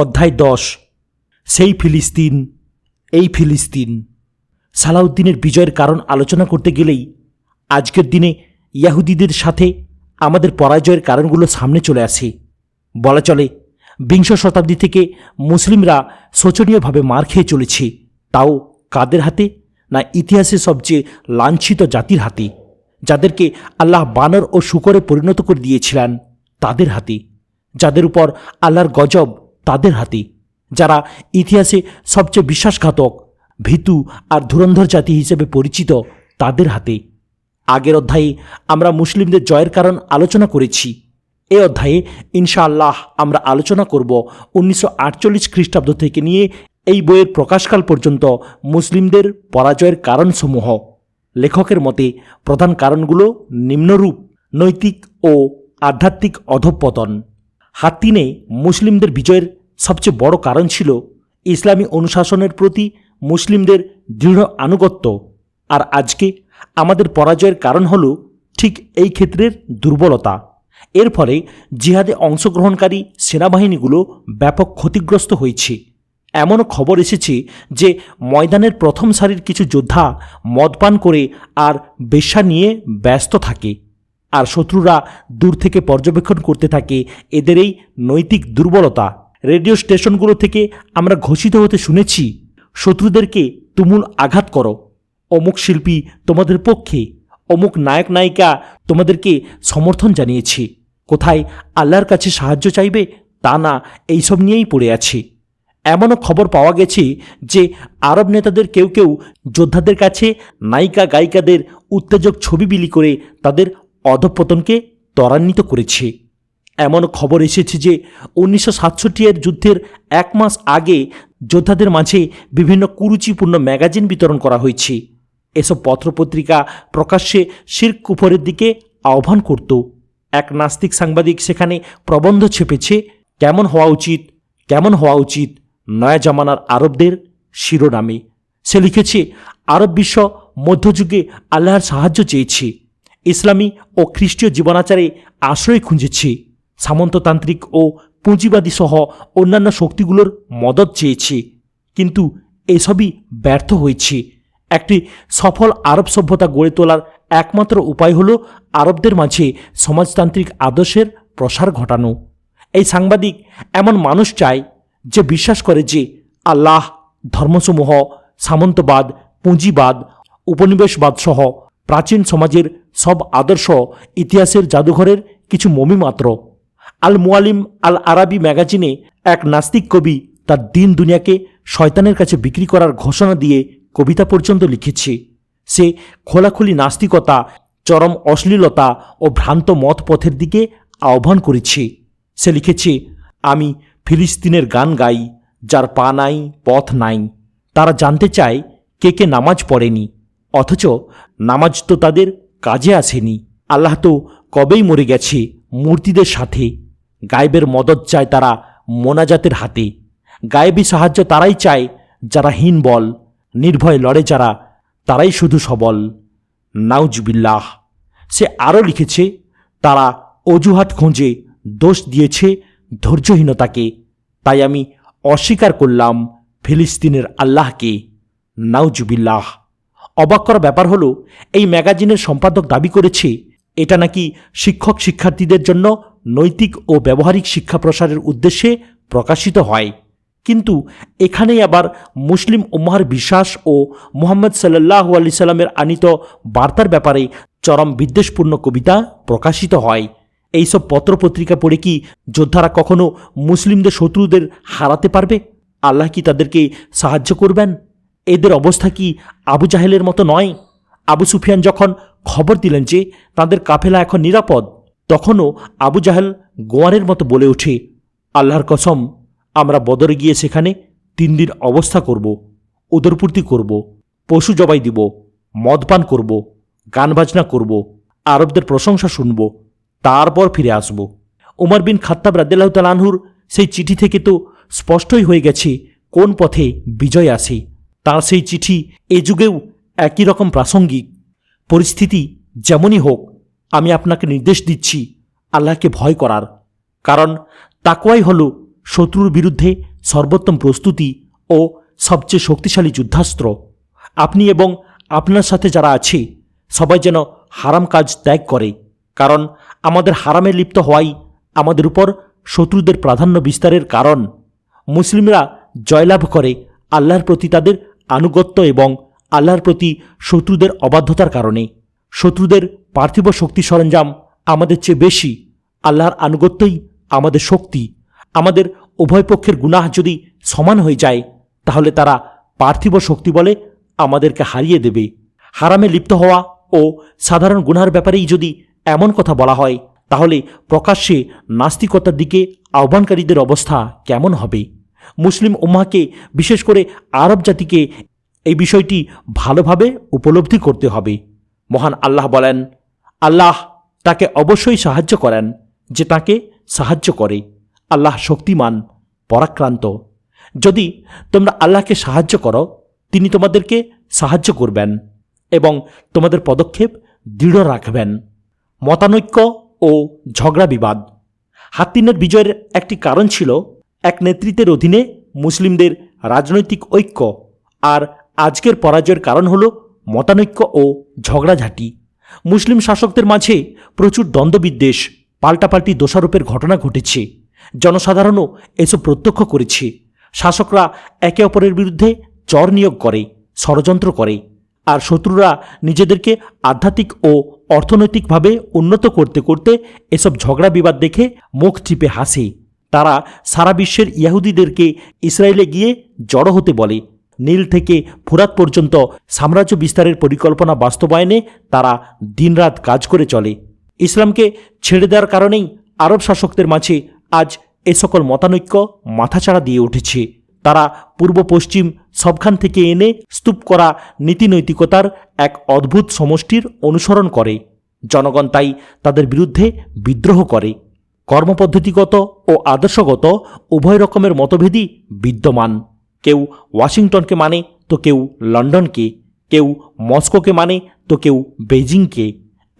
অধ্যায় দশ। সেই ফিলিস্তিন, এই ফিলিস্তিন। সালাউদ্দিনের বিজয়ের কারণ আলোচনা করতে গেলেই আজকের দিনে ইয়াহুদিদের সাথে আমাদের পরাজয়ের কারণগুলো সামনে চলে আসে। বলা চলে, বিংশ শতাব্দী থেকে মুসলিমরা শোচনীয়ভাবে মার খেয়ে চলেছে। তাও কাদের হাতে? না ইতিহাসে সবচেয়ে লাঞ্ছিত জাতির হাতে, যাদেরকে আল্লাহ বানর ও শুকরে পরিণত করে দিয়েছিলেন তাদের হাতে, যাদের উপর আল্লাহর গজব তাদের হাতে, যারা ইতিহাসে সবচেয়ে বিশ্বাসঘাতক, ভীতু আর ধুরন্ধর জাতি হিসেবে পরিচিত তাদের হাতে। আগের অধ্যায়ে আমরা মুসলিমদের জয়ের কারণ আলোচনা করেছি। এ অধ্যায়ে ইনশাআল্লাহ আমরা আলোচনা করব উনিশশো আটচল্লিশ খ্রিস্টাব্দ থেকে নিয়ে এই বইয়ের প্রকাশকাল পর্যন্ত মুসলিমদের পরাজয়ের কারণসমূহ। লেখকের মতে প্রধান কারণগুলো নিম্নরূপ, নৈতিক ও আধ্যাত্মিক অধঃপতন। হাত তিনে মুসলিমদের বিজয়ের সবচেয়ে বড় কারণ ছিল ইসলামী অনুশাসনের প্রতি মুসলিমদের দৃঢ় আনুগত্য। আর আজকে আমাদের পরাজয়ের কারণ হল ঠিক এই ক্ষেত্রের দুর্বলতা। এর ফলে জিহাদে অংশগ্রহণকারী সেনাবাহিনীগুলো ব্যাপক ক্ষতিগ্রস্ত হয়েছে। এমনও খবর এসেছে যে ময়দানের প্রথম সারির কিছু যোদ্ধা মদপান করে আর বেশ্যা নিয়ে ব্যস্ত থাকে। আর শত্রুরা দূর থেকে পর্যবেক্ষণ করতে থাকে এদের এই নৈতিক দুর্বলতা। রেডিও স্টেশনগুলো থেকে আমরা ঘোষিত হতে শুনেছি, শত্রুদেরকে তুমুল আঘাত করো। অমুক শিল্পী তোমাদের পক্ষে, অমুক নায়ক নায়িকা তোমাদেরকে সমর্থন জানিয়েছে। কোথায় আল্লাহর কাছে সাহায্য চাইবে তা না, এইসব নিয়েই পড়ে আছে। এমনও খবর পাওয়া গেছে যে আরব নেতাদের কেউ কেউ যোদ্ধাদের কাছে নায়িকা গায়িকাদের উত্তেজক ছবি বিলি করে তাদের অধপতনকে ত্বরান্বিত করেছে। এমন খবর এসেছে যে উনিশশো সাতষট্টি এর যুদ্ধের এক মাস আগে যোদ্ধাদের মাঝে বিভিন্ন কুরুচিপূর্ণ ম্যাগাজিন বিতরণ করা হয়েছে। এসব পত্রপত্রিকা প্রকাশ্যে শির কুফরের দিকে আহ্বান করত। এক নাস্তিক সাংবাদিক সেখানে প্রবন্ধ ছেপেছে, কেমন হওয়া উচিত? কেমন হওয়া উচিত? নয়া জামানার আরবদের শিরোনামে। সে লিখেছে, আরব বিশ্ব মধ্যযুগে আল্লাহর সাহায্য চেয়েছে। ইসলামী ও খ্রিস্টীয় জীবনাচারে আশ্রয় খুঁজেছে। সামন্ততান্ত্রিক ও পুঁজিবাদী সহ অন্যান্য শক্তিগুলোর মদত চেয়েছে। কিন্তু এসবই ব্যর্থ হয়েছে। একটি সফল আরব সভ্যতা গড়ে তোলার একমাত্র উপায় হল আরবদের মাঝে সমাজতান্ত্রিক আদর্শের প্রসার ঘটানো। এই সাংবাদিক এমন মানুষ চায় যে বিশ্বাস করে যে আল্লাহ, ধর্মসমূহ, সামন্তবাদ, পুঁজিবাদ, উপনিবেশবাদ সহ প্রাচীন সমাজের সব আদর্শ ইতিহাসের জাদুঘরের কিছু মমি মাত্র আল মুয়ালিম আল আরাবি ম্যাগাজিনে এক নাস্তিক কবি তার দিন দুনিয়াকে শয়তানের কাছে বিক্রি করার ঘোষণা দিয়ে কবিতা পর্যন্ত লিখেছে। সে খোলাখুলি নাস্তিকতা, চরম অশ্লীলতা ও ভ্রান্ত মত পথের দিকে আহ্বান করেছে। সে লিখেছে, আমি ফিলিস্তিনের গান গাই, যার পা নাই, পথ নাই। তারা জানতে চায় কে কে নামাজ পড়েনি, অথচ নামাজ তো তাদের কাজে আসেনি। আল্লাহ তো কবেই মরে গেছে মূর্তিদের সাথে। গায়েবের মদত চায় তারা মোনাজাতের হাতে। গায়েবী সাহায্য তারাই চায় যারা হীন বল, নির্ভয় লড়ে যারা তারাই শুধু সবল। নাউজবিল্লাহ। সে আরও লিখেছে, তারা অজুহাত খুঁজে দোষ দিয়েছে ধৈর্যহীনতাকে, তাই আমি অস্বীকার করলাম ফিলিস্তিনের আল্লাহকে। নাউজুবিল্লাহ। অবাক করা ব্যাপার হলো, এই ম্যাগাজিনের সম্পাদক দাবি করেছে, এটা নাকি শিক্ষক শিক্ষার্থীদের জন্য নৈতিক ও ব্যবহারিক শিক্ষা প্রসারের উদ্দেশ্যে প্রকাশিত হয়। কিন্তু এখানেই আবার মুসলিম উম্মার বিশ্বাস ও মোহাম্মদ সাল্লাহ আলি সাল্লামের আনিত বার্তার ব্যাপারে চরম বিদ্বেষপূর্ণ কবিতা প্রকাশিত হয়। এইসব পত্রপত্রিকা পড়ে কি যোদ্ধারা কখনো মুসলিমদের শত্রুদের হারাতে পারবে? আল্লাহ কি তাদেরকে সাহায্য করবেন? এদের অবস্থা কি আবু জাহেলের মতো নয়? আবু সুফিয়ান যখন খবর দিলেন যে তাদের কাফেলা এখন নিরাপদ তখনও আবু জাহেল গোয়ারের মতো বলে ওঠে আল্লাহর কসম, আমরা বদরে গিয়ে সেখানে তিন দিন অবস্থা করব, উদরপূর্তি করব, পশু জবাই দিব মদপান করব, গান বাজনা করব, আরবদের প্রশংসা শুনব, তারপর ফিরে আসব। উমর বিন খাত্তাব রাদ্দাল্লাহ তালানহুর সেই চিঠি থেকে তো স্পষ্টই হয়ে গেছে কোন পথে বিজয় আসে তার সেই চিঠি এ যুগেও একই রকম প্রাসঙ্গিক। পরিস্থিতি যেমনই হোক আমি আপনাকে নির্দেশ দিচ্ছি আল্লাহকে ভয় করার। কারণ তাকওয়াই হল শত্রুর বিরুদ্ধে সর্বোত্তম প্রস্তুতি ও সবচেয়ে শক্তিশালী যুদ্ধাস্ত্র। আপনি এবং আপনার সাথে যারা আছে, সবাই যেন হারাম কাজ ত্যাগ করে। কারণ আমাদের হারামে লিপ্ত হওয়াই আমাদের উপর শত্রুদের প্রাধান্য বিস্তারের কারণ। মুসলিমরা জয়লাভ করে আল্লাহর প্রতি তাদের আনুগত্য এবং আল্লাহর প্রতি শত্রুদের অবাধ্যতার কারণে। শত্রুদের পার্থিব শক্তি সরঞ্জাম আমাদের চেয়ে বেশি। আল্লাহর আনুগত্যই আমাদের শক্তি। আমাদের উভয় পক্ষের গুনাহ যদি সমান হয়ে যায়, তাহলে তারা পার্থিব শক্তি বলে আমাদেরকে হারিয়ে দেবে। হারামে লিপ্ত হওয়া ও সাধারণ গুনার ব্যাপারেই যদি এমন কথা বলা হয়, তাহলে প্রকাশ্যে নাস্তিকতার দিকে আহ্বানকারীদের অবস্থা কেমন হবে? মুসলিম উম্মাকে বিশেষ করে আরব জাতিকে এই বিষয়টি ভালোভাবে উপলব্ধি করতে হবে। মহান আল্লাহ বলেন, আল্লাহ তাকে অবশ্যই সাহায্য করেন যে তাকে সাহায্য করে। আল্লাহ শক্তিমান, পরাক্রান্ত। যদি তোমরা আল্লাহকে সাহায্য করো, তিনি তোমাদেরকে সাহায্য করবেন এবং তোমাদের পদক্ষেপ দৃঢ় রাখবেন। মতানৈক্য ও ঝগড়া বিবাদ। হাত্তিনের বিজয়ের একটি কারণ ছিল এক নেতৃত্বের অধীনে মুসলিমদের রাজনৈতিক ঐক্য। আর আজকের পরাজয়ের কারণ হল মতানৈক্য ও ঝগড়াঝাঁটি। মুসলিম শাসকদের মাঝে প্রচুর দ্বন্দ্ববিদ্বেষ, পাল্টাপাল্টি দোষারোপের ঘটনা ঘটেছে। জনসাধারণও এসব প্রত্যক্ষ করেছে। শাসকরা একে অপরের বিরুদ্ধে চর নিয়োগ করে, ষড়যন্ত্র করে, আর শত্রুরা নিজেদেরকে আধ্যাত্মিক ও অর্থনৈতিকভাবে উন্নত করতে করতে এসব ঝগড়া বিবাদ দেখে মুখ টিপে হাসে। তারা সারা বিশ্বের ইয়াহুদিদেরকে ইসরায়েলে গিয়ে জড়ো হতে বলে। নীল থেকে ফুরাত পর্যন্ত সাম্রাজ্য বিস্তারের পরিকল্পনা বাস্তবায়নে তারা দিনরাত কাজ করে চলে। ইসলামকে ছেড়ে দেওয়ার কারণেই আরব শাসকদের মাঝে আজ এ সকল মতানৈক্য মাথাচাড়া দিয়ে উঠেছে। তারা পূর্ব পশ্চিম সবখান থেকে এনে স্তূপ করা নীতিনৈতিকতার এক অদ্ভুত সমষ্টির অনুসরণ করে। জনগণ তাই তাদের বিরুদ্ধে বিদ্রোহ করে। কর্মপদ্ধতিগত ও আদর্শগত উভয় রকমের মতভেদই বিদ্যমান। কেউ ওয়াশিংটনকে মানে তো কেউ লন্ডনকে। কেউ মস্কোকে মানে তো কেউ বেজিংকে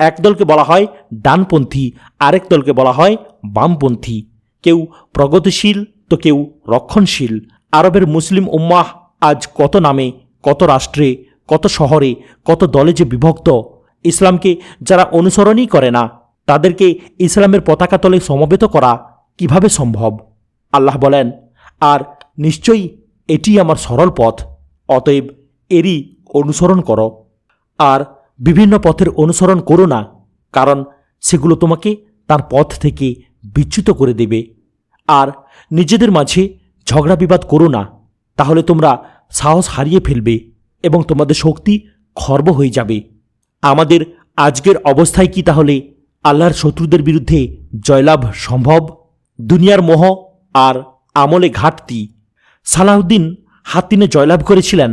এক দলকে বলা হয় ডানপন্থী, আরেক দলকে বলা হয় বামপন্থী। কেউ প্রগতিশীল, তো কেউ রক্ষণশীল। আরবের মুসলিম উম্মাহ আজ কত নামে, কত রাষ্ট্রে, কত শহরে, কত দলে যে বিভক্ত। ইসলামকে যারা অনুসরণই করে না, তাদেরকে ইসলামের পতাকা তলে সমবেত করা কীভাবে সম্ভব? আল্লাহ বলেন, আর নিশ্চয়ই এটি আমার সরল পথ, অতএব এরই অনুসরণ করো। আর বিভিন্ন পথের অনুসরণ করো না, কারণ সেগুলো তোমাকে তার পথ থেকে বিচ্যুত করে দেবে। আর নিজেদের মাঝে ঝগড়া বিবাদ করো না, তাহলে তোমরা সাহস হারিয়ে ফেলবে এবং তোমাদের শক্তি খর্ব হয়ে যাবে। আমাদের আজকের অবস্থায় কি তাহলে আল্লাহর শত্রুদের বিরুদ্ধে জয়লাভ সম্ভব? দুনিয়ার মোহ আর আমলে ঘাটতি সালাউদ্দিন হাতিনে জয়লাভ করেছিলেন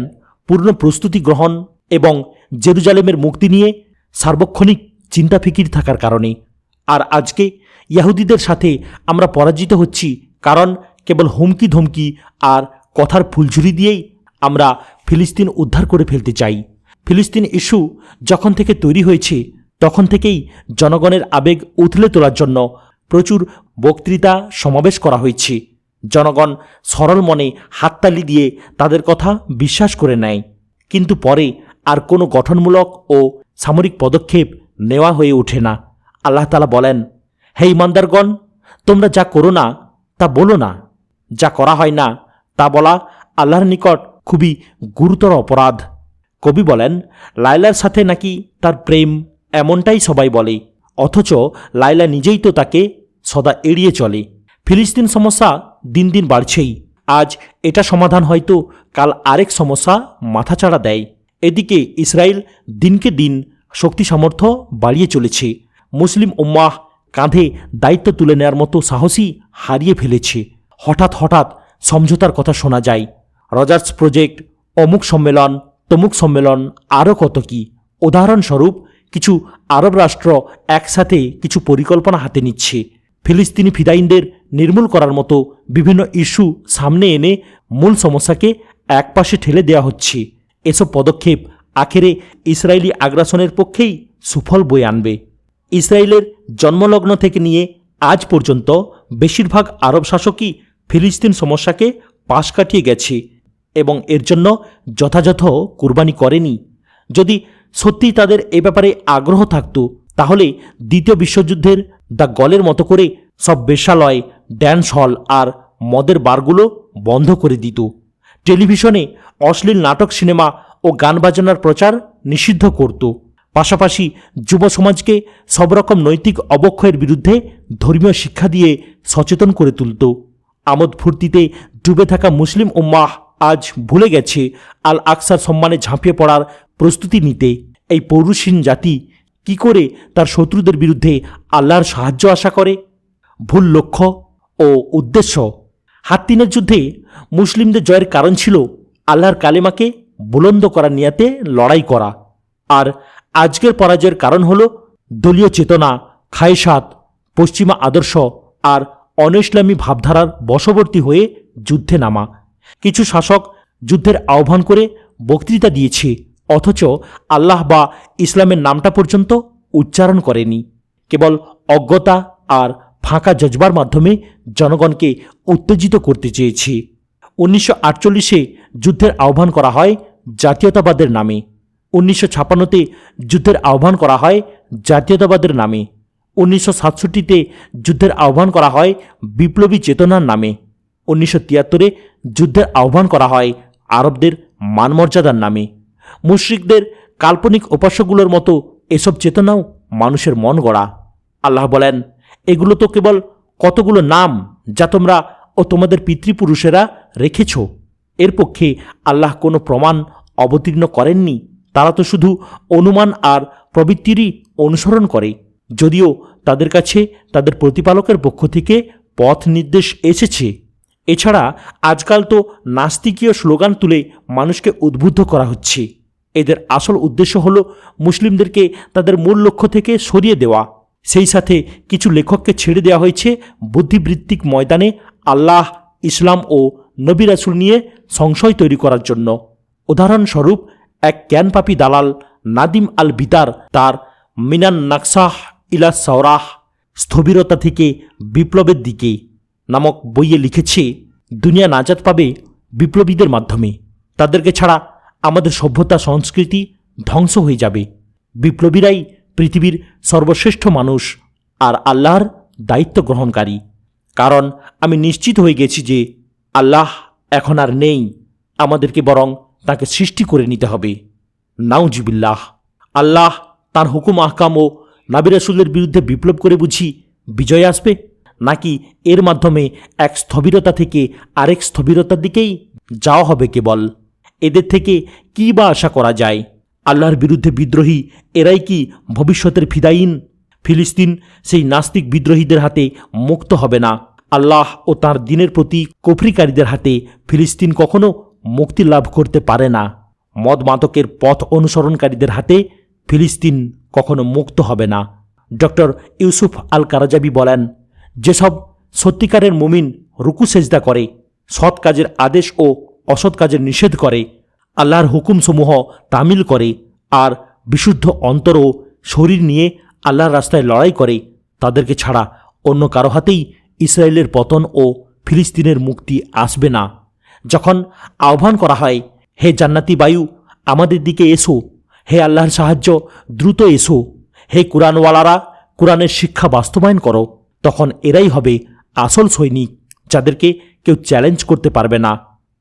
পূর্ণ প্রস্তুতি গ্রহণ এবং জেরুজালেমের মুক্তি নিয়ে সার্বক্ষণিক চিন্তা ফিকির থাকার কারণে। আর আজকে ইয়াহুদিদের সাথে আমরা পরাজিত হচ্ছি কারণ কেবল হুমকি ধমকি আর কথার ফুলঝুরি দিয়েই আমরা ফিলিস্তিন উদ্ধার করে ফেলতে চাই। ফিলিস্তিন ইস্যু যখন থেকে তৈরি হয়েছে, তখন থেকেই জনগণের আবেগ উথলে তোলার জন্য প্রচুর বক্তৃতা সমাবেশ করা হয়েছে। জনগণ সরল মনে হাততালি দিয়ে তাদের কথা বিশ্বাস করে নেয়। কিন্তু পরে আর কোনো গঠনমূলক ও সামরিক পদক্ষেপ নেওয়া হয়ে ওঠে না। আল্লাহ তালা বলেন, হে ইমানদারগণ তোমরা যা করো না, তা বলো না। যা করা হয় না, তা বলা আল্লাহর নিকট খুবই গুরুতর অপরাধ। কবি বলেন, লায়লার সাথে নাকি তার প্রেম এমনটাই সবাই বলে, অথচ লায়লা নিজেই তো তাকে সদা এড়িয়ে চলে। ফিলিস্তিন সমস্যা দিন দিন বাড়ছেই। আজ এটা সমাধান হয়তো, কাল আরেক সমস্যা মাথাচাড়া দেয়। এদিকে ইসরায়েল দিনকে দিন শক্তি সামর্থ্য বাড়িয়ে চলেছে। মুসলিম উম্মাহ কাঁধে দায়িত্ব তুলে নেওয়ার মতো সাহসী হারিয়ে ফেলেছে। হঠাৎ হঠাৎ সমঝোতার কথা শোনা যায়। রজার্স প্রজেক্ট, অমুক সম্মেলন, তমুক সম্মেলন, আরও কত কি। উদাহরণস্বরূপ, কিছু আরব রাষ্ট্র একসাথে কিছু পরিকল্পনা হাতে নিচ্ছে। ফিলিস্তিনি ফিদাইনদের নির্মূল করার মতো বিভিন্ন ইস্যু সামনে এনে মূল সমস্যাকে একপাশে ঠেলে দেওয়া হচ্ছে। এসব পদক্ষেপ আখেরে ইসরায়েলি আগ্রাসনের পক্ষেই সুফল বয়ে আনবে। ইসরায়েলের জন্মলগ্ন থেকে নিয়ে আজ পর্যন্ত বেশিরভাগ আরব শাসকই ফিলিস্তিন সমস্যাকে পাশ কাটিয়ে গেছে এবং এর জন্য যথাযথ কুরবানি করেনি। যদি সত্যিই তাদের এ ব্যাপারে আগ্রহ থাকতো, তাহলে দ্বিতীয় বিশ্বযুদ্ধের দ্য গলের মতো করে সব বেশালয় ড্যান্স হল আর মদের বারগুলো বন্ধ করে দিত। টেলিভিশনে অশ্লীল নাটক, সিনেমা ও গান বাজনার প্রচার নিষিদ্ধ করত। পাশাপাশি যুব সমাজকে সব রকম নৈতিক অবক্ষয়ের বিরুদ্ধে ধর্মীয় শিক্ষা দিয়ে সচেতন করে তুলত। আমোদ ফুর্তিতে ডুবে থাকা মুসলিম উম্মাহ আজ ভুলে গেছে আল আকসার সম্মানে ঝাঁপিয়ে পড়ার প্রস্তুতি নিতে। এই পৌরুষহীন জাতি কি করে তার শত্রুদের বিরুদ্ধে আল্লাহর সাহায্য আশা করে? ভুল লক্ষ্য ও উদ্দেশ্য। হাত্তিনের যুদ্ধে মুসলিমদের জয়ের কারণ ছিল আল্লাহর কালেমাকে বুলন্দ করার নিয়াতে লড়াই করা। আর আজকের পরাজয়ের কারণ হল দলীয় চেতনা, খায়সাত, পশ্চিমা আদর্শ আর অনইসলামী ভাবধারার বশবর্তী হয়ে যুদ্ধে নামা। কিছু শাসক যুদ্ধের আহ্বান করে বক্তৃতা দিয়েছে। অথচ আল্লাহ বা ইসলামের নামটা পর্যন্ত উচ্চারণ করেনি। কেবল অজ্ঞতা আর ফাঁকা জজবার মাধ্যমে জনগণকে উত্তেজিত করতে চেয়েছি। উনিশশো আটচল্লিশে যুদ্ধের আহ্বান করা হয় জাতীয়তাবাদের নামে। উনিশশো ছাপান্নতে যুদ্ধের আহ্বান করা হয় জাতীয়তাবাদের নামে। উনিশশো সাতষট্টিতে যুদ্ধের আহ্বান করা হয় বিপ্লবী চেতনার নামে। উনিশশো তিয়াত্তরে যুদ্ধের আহ্বান করা হয় আরবদের মানমর্যাদার নামে। মুশ্রিকদের কাল্পনিক উপাস্যগুলোর মতো এসব চেতনাও মানুষের মন গড়া। আল্লাহ বলেন, এগুলো তো কেবল কতগুলো নাম যা তোমরা ও তোমাদের পিতৃপুরুষেরা রেখেছ। এর পক্ষে আল্লাহ কোনো প্রমাণ অবতীর্ণ করেননি। তারা তো শুধু অনুমান আর প্রবৃত্তিরই অনুসরণ করে। যদিও তাদের কাছে তাদের প্রতিপালকের পক্ষ থেকে পথ নির্দেশ এসেছে। এছাড়া আজকাল তো নাস্তিকীয় স্লোগান তুলে মানুষকে উদ্বুদ্ধ করা হচ্ছে। এদের আসল উদ্দেশ্য হল মুসলিমদেরকে তাদের মূল লক্ষ্য থেকে সরিয়ে দেওয়া। সেই সাথে কিছু লেখককে ছেড়ে দেওয়া হয়েছে বুদ্ধিবৃত্তিক ময়দানে আল্লাহ, ইসলাম ও নবী রাসুল নিয়ে সংশয় তৈরি করার জন্য। উদাহরণস্বরূপ, এক জ্ঞানপাপী দালাল নাদিম আল বিতার তার মিনান নাকসাহ ইলা সওরাহ স্থবিরতা থেকে বিপ্লবের দিকে নামক বইয়ে লিখেছে, দুনিয়া নাজাত পাবে বিপ্লবীদের মাধ্যমে। তাদেরকে ছাড়া আমাদের সভ্যতা, সংস্কৃতি ধ্বংস হয়ে যাবে। বিপ্লবীরাই পৃথিবীর সর্বশ্রেষ্ঠ মানুষ আর আল্লাহর দায়িত্ব গ্রহণকারী। কারণ আমি নিশ্চিত হয়ে গেছি যে আল্লাহ এখন আর নেই। আমাদেরকে বরং তাকে সৃষ্টি করে নিতে হবে। নাউজিবিল্লাহ। আল্লাহ তার হুকুম, আহকাম ও নাবিরাসুলের বিরুদ্ধে বিপ্লব করে বুঝি বিজয় আসবে? নাকি এর মাধ্যমে এক স্থবিরতা থেকে আরেক স্থবিরতার দিকেই যাওয়া হবে কেবল? এদের থেকে কী বা আশা করা যায়? আল্লাহর বিরুদ্ধে বিদ্রোহী এরাই কি ভবিষ্যতের ফিদাইন ফিলিস্তিন সেই নাস্তিক বিদ্রোহীদের হাতে মুক্ত হবে না। আল্লাহ ও তার দিনের প্রতি কফরিকারীদের হাতে ফিলিস্তিন কখনো মুক্তি লাভ করতে পারে না। মদ মাদকের পথ অনুসরণকারীদের হাতে ফিলিস্তিন কখনো মুক্ত হবে না। ডক্টর ইউসুফ আল কারাজাবি বলেন, যেসব সত্যিকারের মুমিন রুকু সেজদা করে, সৎ কাজের আদেশ ও অসৎ কাজের নিষেধ করে, আল্লাহর হুকুমসমূহ তামিল করে আর বিশুদ্ধ অন্তর ও শরীর নিয়ে আল্লাহর রাস্তায় লড়াই করে, তাদেরকে ছাড়া অন্য কারও হাতেই ইসরায়েলের পতন ও ফিলিস্তিনের মুক্তি আসবে না। যখন আহ্বান করা হয়, হে জান্নাতি বায়ু, আমাদের দিকে এসো। হে আল্লাহর সাহায্য, দ্রুত এসো। হে কোরআনওয়ালারা, কোরআনের শিক্ষা বাস্তবায়ন করো। তখন এরাই হবে আসল সৈনিক, যাদেরকে কেউ চ্যালেঞ্জ করতে পারবে না।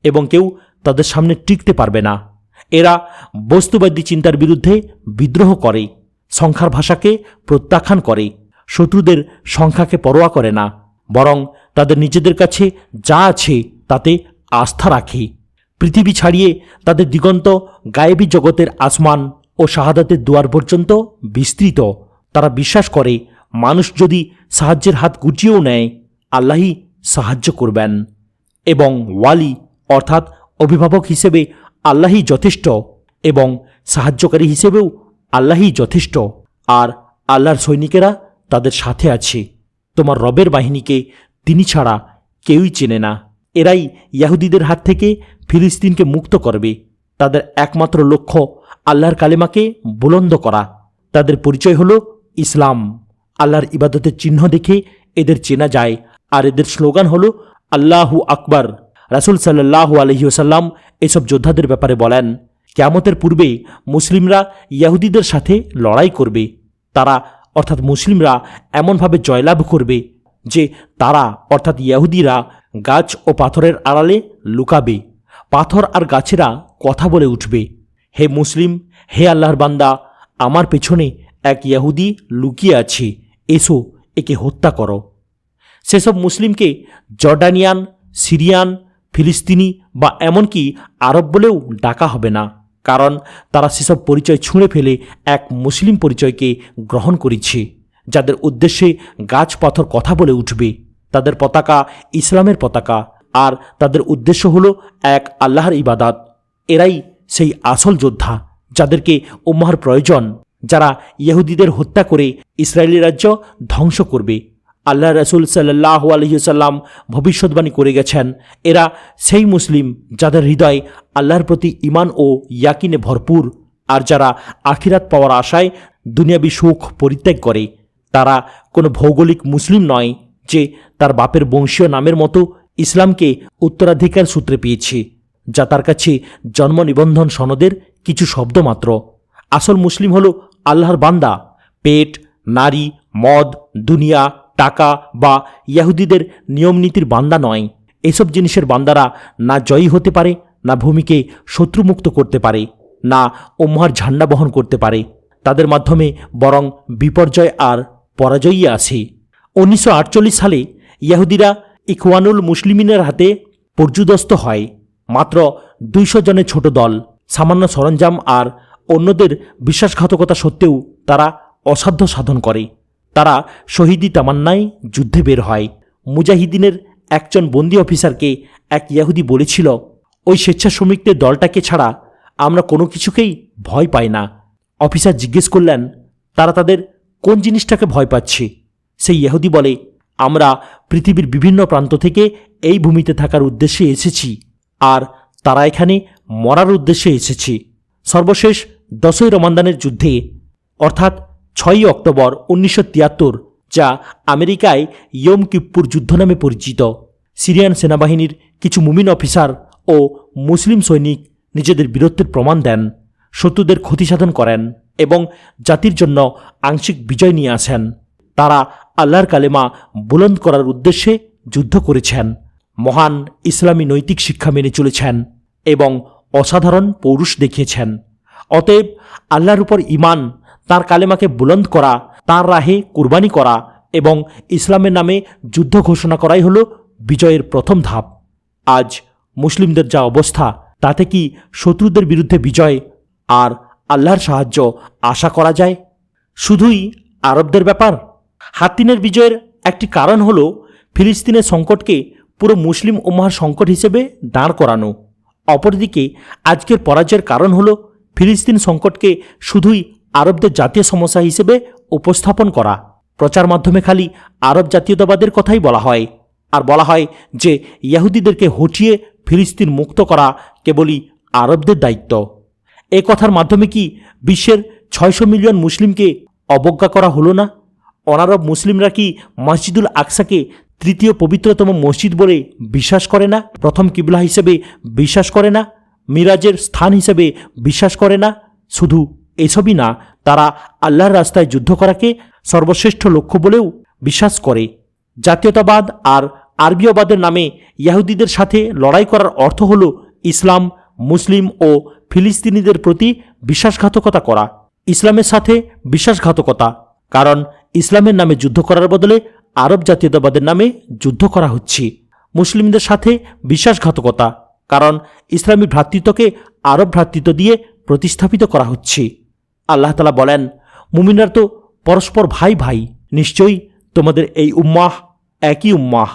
এবং কেউ তাদের সামনে টিকতে পারবে না। এরা বস্তুবাদী চিন্তার বিরুদ্ধে বিদ্রোহ করে, সংখ্যার ভাষাকে প্রত্যাখ্যান করে, শত্রুদের সংখ্যাকে পরোয়া করে না, বরং তাদের নিজেদের কাছে যা আছে তাতে আস্থা রাখে। পৃথিবী ছাড়িয়ে তাদের দিগন্ত গায়েবী জগতের আসমান ও শাহাদাতের দুয়ার পর্যন্ত বিস্তৃত। তারা বিশ্বাস করে, মানুষ যদি সাহায্যের হাত গুটিয়েও নেয়, আল্লাহই সাহায্য করবেন। এবং ওয়ালি অর্থাৎ অভিভাবক হিসেবে আল্লাহই যথেষ্ট এবং সাহায্যকারী হিসেবেও আল্লাহই যথেষ্ট। আর আল্লাহর সৈনিকেরা তাদের সাথে আছে। তোমার রবের বাহিনীকে তিনি ছাড়া কেউই চেনে না। এরাই ইয়াহুদিদের হাত থেকে ফিলিস্তিনকে মুক্ত করবে। তাদের একমাত্র লক্ষ্য আল্লাহর কালেমাকে বুলন্দ করা। তাদের পরিচয় হলো ইসলাম। আল্লাহর ইবাদতের চিহ্ন দেখে এদের চেনা যায়। আর এদের স্লোগান হলো আল্লাহু আকবার। রাসুল সাল্লাহ আলহিউসাল্লাম এসব যোদ্ধাদের ব্যাপারে বলেন, কেয়ামতের পূর্বে মুসলিমরা ইয়াহুদিদের সাথে লড়াই করবে। তারা, অর্থাৎ মুসলিমরা, এমনভাবে জয়লাভ করবে যে তারা, অর্থাৎ ইয়াহুদিরা, গাছ ও পাথরের আড়ালে লুকাবে। পাথর আর গাছেরা কথা বলে উঠবে। হে মুসলিম, হে আল্লাহর বান্দা, আমার পেছনে এক ইয়াহুদি লুকিয়ে আছে। এসো, একে হত্যা করো। সেসব মুসলিমকে জর্ডানিয়ান, সিরিয়ান ফিলিস্তিনি বা এমনকি আরব বলেও ডাকা হবে না। কারণ তারা সেসব পরিচয় ছুঁড়ে ফেলে এক মুসলিম পরিচয়কে গ্রহণ করেছে, যাদের উদ্দেশ্যে গাছ পাথর কথা বলে উঠবে, তাদের পতাকা ইসলামের পতাকা, আর তাদের উদ্দেশ্য হলো এক আল্লাহর ইবাদাত। এরাই সেই আসল যোদ্ধা যাদেরকে উম্মাহর প্রয়োজন, যারা ইহুদিদের হত্যা করে ইসরায়েলি রাজ্য ধ্বংস করবে। আল্লাহ রসুল সাল্লাহ আলহিসাল্লাম ভবিষ্যৎবাণী করে গেছেন। এরা সেই মুসলিম যাদের হৃদয় আল্লাহর প্রতি ইমান ও ইয়াকিনে ভরপুর। আর যারা আখিরাত পাওয়ার আশায় দুনিয়াবি সুখ পরিত্যাগ করে, তারা কোনো ভৌগোলিক মুসলিম নয় যে তার বাপের বংশীয় নামের মতো ইসলামকে উত্তরাধিকার সূত্রে পেয়েছে, যা তার কাছে জন্ম নিবন্ধন সনদের কিছু শব্দ মাত্র। আসল মুসলিম হল আল্লাহর বান্দা। পেট, নারী, মদ, দুনিয়া টাকা বা ইয়াহুদিদের নিয়মনীতির বান্দা নয়। এসব জিনিসের বান্দারা না জয়ী হতে পারে, না ভূমিকে শত্রুমুক্ত করতে পারে, না ওম্মার ঝান্ডা বহন করতে পারে। তাদের মাধ্যমে বরং বিপর্যয় আর পরাজয়ই আসে উনিশশো সালে ইয়াহুদিরা ইকওয়ানুল মুসলিমিনের হাতে পর্যুদস্ত হয়। মাত্র দুইশো জনের ছোট দল, সামান্য সরঞ্জাম আর অন্যদের বিশ্বাসঘাতকতা সত্ত্বেও তারা অসাধ্য সাধন করে। তারা শহীদি তামান্নায় যুদ্ধে বের হয়। মুজাহিদিনের একজন বন্দি অফিসারকে এক ইয়াহুদি বলেছিল, ওই স্বেচ্ছাশ্রমিকদের দলটাকে ছাড়া আমরা কোনো কিছুকেই ভয় পাই না। অফিসার জিজ্ঞেস করলেন, তারা তাদের কোন জিনিসটাকে ভয় পাচ্ছে? সেই ইহুদি বলে, আমরা পৃথিবীর বিভিন্ন প্রান্ত থেকে এই ভূমিতে থাকার উদ্দেশ্যে এসেছি আর তারা এখানে মরার উদ্দেশ্যে এসেছে। সর্বশেষ দশই রমান্দানের যুদ্ধে, অর্থাৎ ছয়ই অক্টোবর উনিশশো তিয়াত্তর, যা আমেরিকায় ইয়ম কিপ্পুর যুদ্ধ নামে পরিচিত। সিরিয়ান সেনাবাহিনীর কিছু মুমিন অফিসার ও মুসলিম সৈনিক নিজেদের বীরত্বের প্রমাণ দেন, শত্রুদের ক্ষতিসাধন করেন এবং জাতির জন্য আংশিক বিজয় নিয়ে আসেন। তারা আল্লাহর কালেমা বুলন্দ করার উদ্দেশ্যে যুদ্ধ করেছেন, মহান ইসলামী নৈতিক শিক্ষা মেনে চলেছেন এবং অসাধারণ পৌরুষ দেখিয়েছেন। অতএব আল্লাহর উপর ইমান তার কালেমাকে বুলন্দ করা, তার রাহে কুরবানি করা এবং ইসলামের নামে যুদ্ধ ঘোষণা করাই হল বিজয়ের প্রথম ধাপ। আজ মুসলিমদের যা অবস্থা, তাতে কি শত্রুদের বিরুদ্ধে বিজয় আর আল্লাহর সাহায্য আশা করা যায়? শুধুই আরবদের ব্যাপার? হাতিনের বিজয়ের একটি কারণ হল ফিলিস্তিনের সংকটকে পুরো মুসলিম উম্মার সংকট হিসেবে দাঁড় করানো। অপরদিকে আজকের পরাজয়ের কারণ হল ফিলিস্তিন সংকটকে শুধুই আরবদের জাতীয় সমস্যা হিসেবে উপস্থাপন করা। প্রচার মাধ্যমে খালি আরব জাতীয়তাবাদের কথাই বলা হয়। আর বলা হয় যে, ইয়াহুদিদেরকে হটিয়ে ফিলিস্তিন মুক্ত করা কেবলই আরবদের দায়িত্ব। এ কথার মাধ্যমে কি বিশ্বের ছয়শো মিলিয়ন মুসলিমকে অবজ্ঞা করা হলো না? অনারব মুসলিমরা কি মসজিদুল আকসাকে তৃতীয় পবিত্রতম মসজিদ বলে বিশ্বাস করে না? প্রথম কিবলা হিসেবে বিশ্বাস করে না? মিরাজের স্থান হিসেবে বিশ্বাস করে না? শুধু এসবই না, তারা আল্লাহর রাস্তায় যুদ্ধ করাকে সর্বশ্রেষ্ঠ লক্ষ্য বলেও বিশ্বাস করে। জাতীয়তাবাদ আর আরবীয়বাদের নামে ইয়াহুদিদের সাথে লড়াই করার অর্থ হল ইসলাম, মুসলিম ও ফিলিস্তিনিদের প্রতি বিশ্বাসঘাতকতা করা। ইসলামের সাথে বিশ্বাসঘাতকতা, কারণ ইসলামের নামে যুদ্ধ করার বদলে আরব জাতীয়তাবাদের নামে যুদ্ধ করা হচ্ছে। মুসলিমদের সাথে বিশ্বাসঘাতকতা, কারণ ইসলামী ভ্রাতৃত্বকে আরব ভ্রাতৃত্ব দিয়ে প্রতিস্থাপিত করা হচ্ছে। আল্লাহ তালা বলেন, মুমিনার তো পরস্পর ভাই ভাই, নিশ্চয়ই তোমাদের এই উম্মাহ একই উম্মাহ।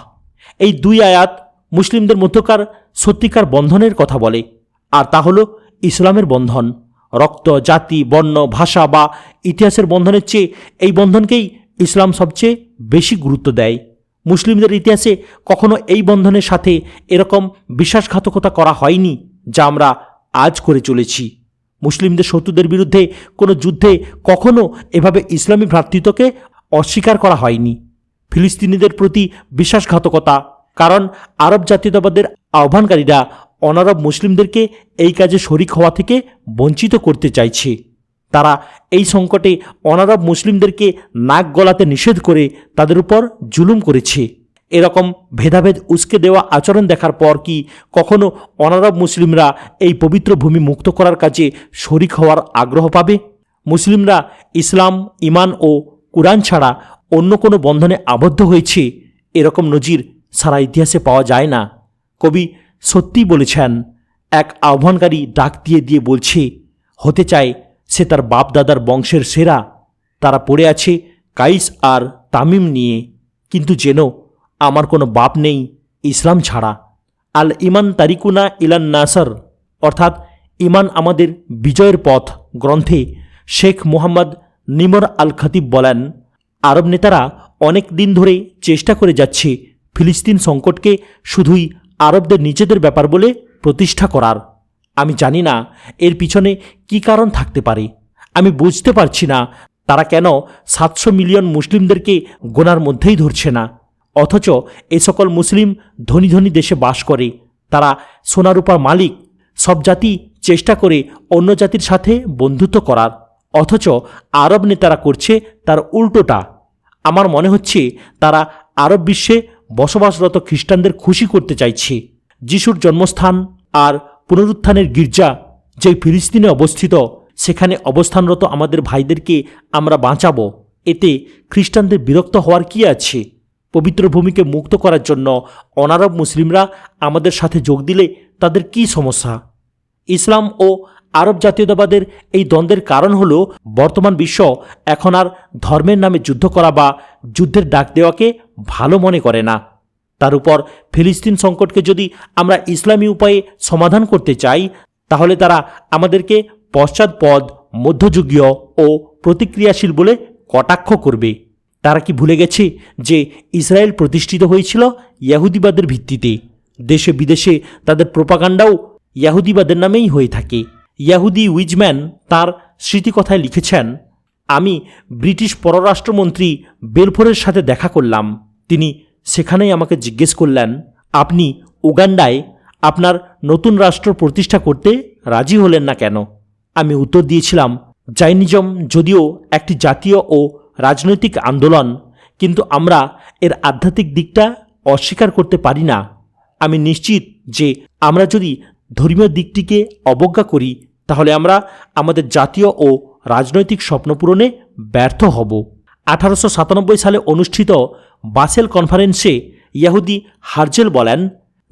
এই দুই আয়াত মুসলিমদের মধ্যকার সত্যিকার বন্ধনের কথা বলে। আর তা হল ইসলামের বন্ধন। রক্ত, জাতি, বর্ণ, ভাষা বা ইতিহাসের বন্ধনের চেয়ে এই বন্ধনকেই ইসলাম সবচেয়ে বেশি গুরুত্ব দেয়। মুসলিমদের ইতিহাসে কখনো এই বন্ধনের সাথে এরকম বিশ্বাসঘাতকতা করা হয়নি যা আমরা আজ করে চলেছি। মুসলিমদের শত্রুদের বিরুদ্ধে কোনো যুদ্ধে কখনো এভাবে ইসলামী ভ্রাতৃত্বকে অস্বীকার করা হয়নি। ফিলিস্তিনিদের প্রতি বিশ্বাসঘাতকতা, কারণ আরব জাতীয়তাবাদের আহ্বানকারীরা অনারব মুসলিমদেরকে এই কাজে শরিক হওয়া থেকে বঞ্চিত করতে চাইছে। তারা এই সংকটে অনারব মুসলিমদেরকে নাক গলাতে নিষেধ করে তাদের উপর জুলুম করেছে। এরকম ভেদাভেদ উস্কে দেওয়া আচরণ দেখার পর কি কখনো অনারব মুসলিমরা এই পবিত্র ভূমি মুক্ত করার কাজে শরিক হওয়ার আগ্রহ পাবে? মুসলিমরা ইসলাম ইমান ও কুরআন ছাড়া অন্য কোনো বন্ধনে আবদ্ধ হয়েছে? এরকম নজির সারা ইতিহাসে পাওয়া যায় না। কবি সত্যিই বলেছেন, এক আহ্বানকারী ডাক দিয়ে দিয়ে বলছে, হতে চায় সে তার বাপ দাদার বংশের সেরা। তারা পড়ে আছে কাইস আর তামিম নিয়ে। কিন্তু যেন আমার কোনো বাপ নেই, ইসলাম ছাড়া। আল ইমান তারিকুনা ইলান নাসার, অর্থাৎ ইমান আমাদের বিজয়ের পথ গ্রন্থে শেখ মুহাম্মদ নিমর আল খতিব বলেন, আরব নেতারা অনেক দিন ধরে চেষ্টা করে যাচ্ছে ফিলিস্তিন সংকটকে শুধুই আরবদের নিজেদের ব্যাপার বলে প্রতিষ্ঠা করার। আমি জানি না এর পিছনে কি কারণ থাকতে পারে। আমি বুঝতে পারছি না তারা কেন সাতশো মিলিয়ন মুসলিমদেরকে গোনার মধ্যেই ধরছে না। অথচ এ সকল মুসলিম ধনী ধনী দেশে বাস করে। তারা সোনারূপার মালিক। সব জাতি চেষ্টা করে অন্য জাতির সাথে বন্ধুত্ব করার। অথচ আরব নেতারা করছে তার উল্টোটা। আমার মনে হচ্ছে তারা আরব বিশ্বে বসবাসরত খ্রিস্টানদের খুশি করতে চাইছে। যিশুর জন্মস্থান আর পুনরুত্থানের গির্জা যেই ফিলিস্তিনে অবস্থিত, সেখানে অবস্থানরত আমাদের ভাইদেরকে আমরা বাঁচাবো। এতে খ্রিস্টানদের বিরক্ত হওয়ার কি আছে? পবিত্র ভূমিকে মুক্ত করার জন্য অনারব মুসলিমরা আমাদের সাথে যোগ দিলে তাদের কি সমস্যা? ইসলাম ও আরব জাতীয়তাবাদের এই দ্বন্দ্বের কারণ হল, বর্তমান বিশ্ব এখন আর ধর্মের নামে যুদ্ধ করা বা যুদ্ধের ডাক দেওয়াকে ভালো মনে করে না। তার উপর ফিলিস্তিন সংকটকে যদি আমরা ইসলামী উপায়ে সমাধান করতে চাই, তাহলে তারা আমাদেরকে পশ্চাৎপদ, মধ্যযুগীয় ও প্রতিক্রিয়াশীল বলে কটাক্ষ করবে। তারা কি ভুলে গেছে যে ইসরায়েল প্রতিষ্ঠিত হয়েছিল ইয়াহুদিবাদের ভিত্তিতে? দেশে বিদেশে তাদের প্রোপাগান্ডাও ইয়াহুদিবাদের নামেই হয়ে থাকে। ইয়াহুদি উইজম্যান তার স্মৃতিকথায় লিখেছেন, আমি ব্রিটিশ পররাষ্ট্রমন্ত্রী বেলফোরের সাথে দেখা করলাম। তিনি সেখানেই আমাকে জিজ্ঞেস করলেন, আপনি উগান্ডায় আপনার নতুন রাষ্ট্র প্রতিষ্ঠা করতে রাজি হলেন না কেন? আমি উত্তর দিয়েছিলাম, জাইনিজম যদিও একটি জাতীয় ও রাজনৈতিক আন্দোলন, কিন্তু আমরা এর আধ্যাত্মিক দিকটা অস্বীকার করতে পারি না। আমি নিশ্চিত যে আমরা যদি ধর্মীয় দিকটিকে অবজ্ঞা করি, তাহলে আমরা আমাদের জাতীয় ও রাজনৈতিক স্বপ্ন পূরণে ব্যর্থ হব। আঠারোশো সাতানব্বই সালে অনুষ্ঠিত বাসেল কনফারেন্সে ইয়াহুদি হার্জেল বলেন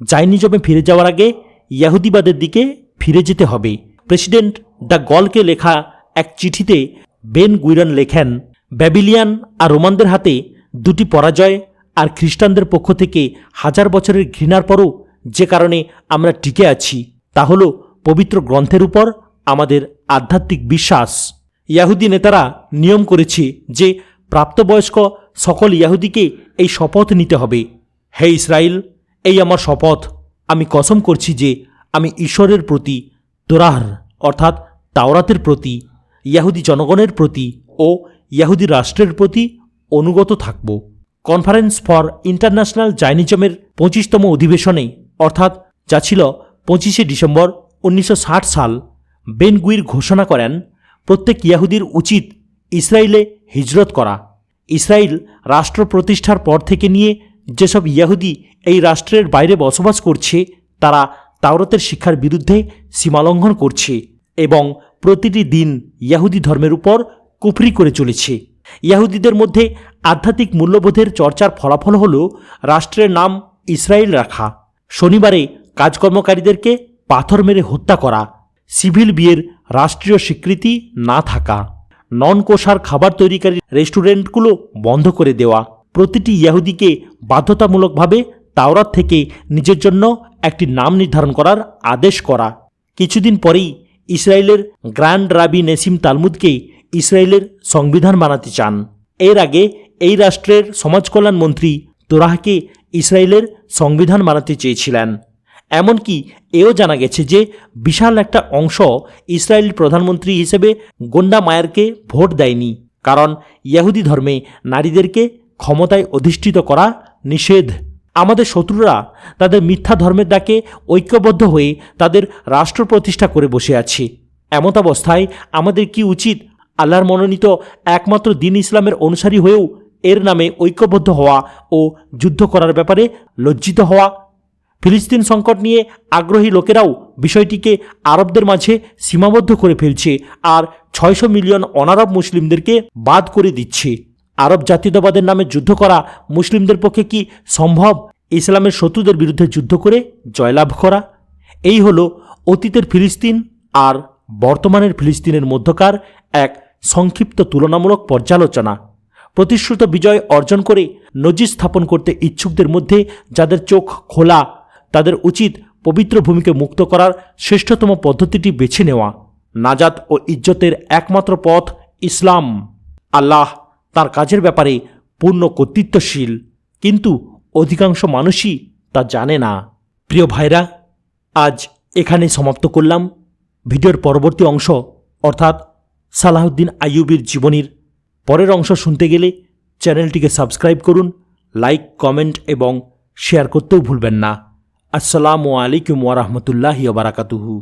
জাইনিজমে ফিরে যাওয়ার আগে ইয়াহুদিবাদের দিকে ফিরে যেতে হবে। প্রেসিডেন্ট দ্য গলকে লেখা এক চিঠিতে বেন গুইরন লেখেন ব্যাবিলিয়ান আর রোমানদের হাতে দুটি পরাজয় আর খ্রিস্টানদের পক্ষ থেকে হাজার বছরের ঘৃণার পরও যে কারণে আমরা টিকে আছি, তা হল পবিত্র গ্রন্থের উপর আমাদের আধ্যাত্মিক বিশ্বাস। ইয়াহুদি নেতারা নিয়ম করেছে যে প্রাপ্তবয়স্ক সকল ইয়াহুদিকে এই শপথ নিতে হবে। হে ইসরায়েল এই আমার শপথ। আমি কসম করছি যে আমি ঈশ্বরের প্রতি তোরাহর অর্থাৎ তাওরাতের প্রতি, ইয়াহুদি জনগণের প্রতি ও ইয়াহুদি রাষ্ট্রের প্রতি অনুগত থাকব। কনফারেন্স ফর ইন্টারন্যাশনাল জাইনিজমের পঁচিশতম অধিবেশনে অর্থাৎ যা ছিল পঁচিশে ডিসেম্বর উনিশশো ষাট সাল বেনগুইর ঘোষণা করেন, প্রত্যেক ইয়াহুদির উচিত ইসরায়েলে হিজরত করা। ইসরায়েল রাষ্ট্র প্রতিষ্ঠার পর থেকে নিয়ে যেসব ইয়াহুদি এই রাষ্ট্রের বাইরে বসবাস করছে, তারা তাওরতের শিক্ষার বিরুদ্ধে সীমালঙ্ঘন করছে এবং প্রতিটি দিন ইয়াহুদি ধর্মের উপর কুফরি করে চলেছে। ইয়াহুদিদের মধ্যে আধ্যাত্মিক মূল্যবোধের চর্চার ফলাফল হল রাষ্ট্রের নাম ইসরায়েল রাখা। শনিবারে কাজকর্মকারীদেরকে পাথর মেরে হত্যা করা, সিভিল বিয়ের রাষ্ট্রীয় স্বীকৃতি না থাকা, নন কোষার খাবার তৈরিকারী রেস্টুরেন্টগুলো বন্ধ করে দেওয়া। প্রতিটি ইয়াহুদিকে বাধ্যতামূলকভাবে তাওরাত থেকে নিজের জন্য একটি নাম নির্ধারণ করার আদেশ করা। কিছুদিন পরেই ইসরায়েলের গ্র্যান্ড রাবি নেসিম তালমুদকে ইসরায়েলের সংবিধান বানাতে চান। এর আগে এই রাষ্ট্রের সমাজকল্যাণ মন্ত্রী তোরাহকে ইসরায়েলের সংবিধান বানাতে চেয়েছিলেন। এমনকি এও জানা গেছে যে বিশাল একটা অংশ ইসরায়েল প্রধানমন্ত্রী হিসেবে গোন্ডা মায়ারকে ভোট দেয়নি। কারণ ইয়াহুদি ধর্মে নারীদেরকে ক্ষমতায় অধিষ্ঠিত করা নিষেধ। আমাদের শত্রুরা তাদের মিথ্যা ধর্মের ডাকে ঐক্যবদ্ধ হয়ে তাদের রাষ্ট্র প্রতিষ্ঠা করে বসে আছে। এমত অবস্থায় আমাদের কি উচিত আল্লাহর মনোনীত একমাত্র দিন ইসলামের অনুসারী হয়েও এর নামে ঐক্যবদ্ধ হওয়া ও যুদ্ধ করার ব্যাপারে লজ্জিত হওয়া। ফিলিস্তিন সংকট নিয়ে আগ্রহী লোকেরাও বিষয়টিকে আরবদের মাঝে সীমাবদ্ধ করে ফেলছে আর ছয়শো মিলিয়ন অনারব মুসলিমদেরকে বাদ করে দিচ্ছে। আরব জাতীয়তাবাদের নামে যুদ্ধ করা মুসলিমদের পক্ষে কি সম্ভব? ইসলামের শত্রুদের বিরুদ্ধে যুদ্ধ করে জয়লাভ করা? এই হলো অতীতের ফিলিস্তিন আর বর্তমানের ফিলিস্তিনের মধ্যকার এক সংক্ষিপ্ত তুলনামূলক পর্যালোচনা। প্রতিশ্রুত বিজয় অর্জন করে নজির স্থাপন করতে ইচ্ছুকদের মধ্যে যাদের চোখ খোলা, তাদের উচিত পবিত্র ভূমিকে মুক্ত করার শ্রেষ্ঠতম পদ্ধতিটি বেছে নেওয়া। নাজাত ও ইজ্জতের একমাত্র পথ ইসলাম। আল্লাহ তার কাজের ব্যাপারে পূর্ণ কর্তৃত্বশীল, কিন্তু অধিকাংশ মানুষই তা জানে না। প্রিয় ভাইরা, আজ এখানে সমাপ্ত করলাম। ভিডিওর পরবর্তী অংশ, অর্থাৎ সালাহুদ্দিন আইয়ুবির জীবনীর পরের অংশ শুনতে গেলে চ্যানেলটিকে সাবস্ক্রাইব করুন, লাইক, কমেন্ট এবং শেয়ার করতেও ভুলবেন না। আসসালামু আলাইকুম ওয়ারহমতুল্লাহি বারাকাতুহু।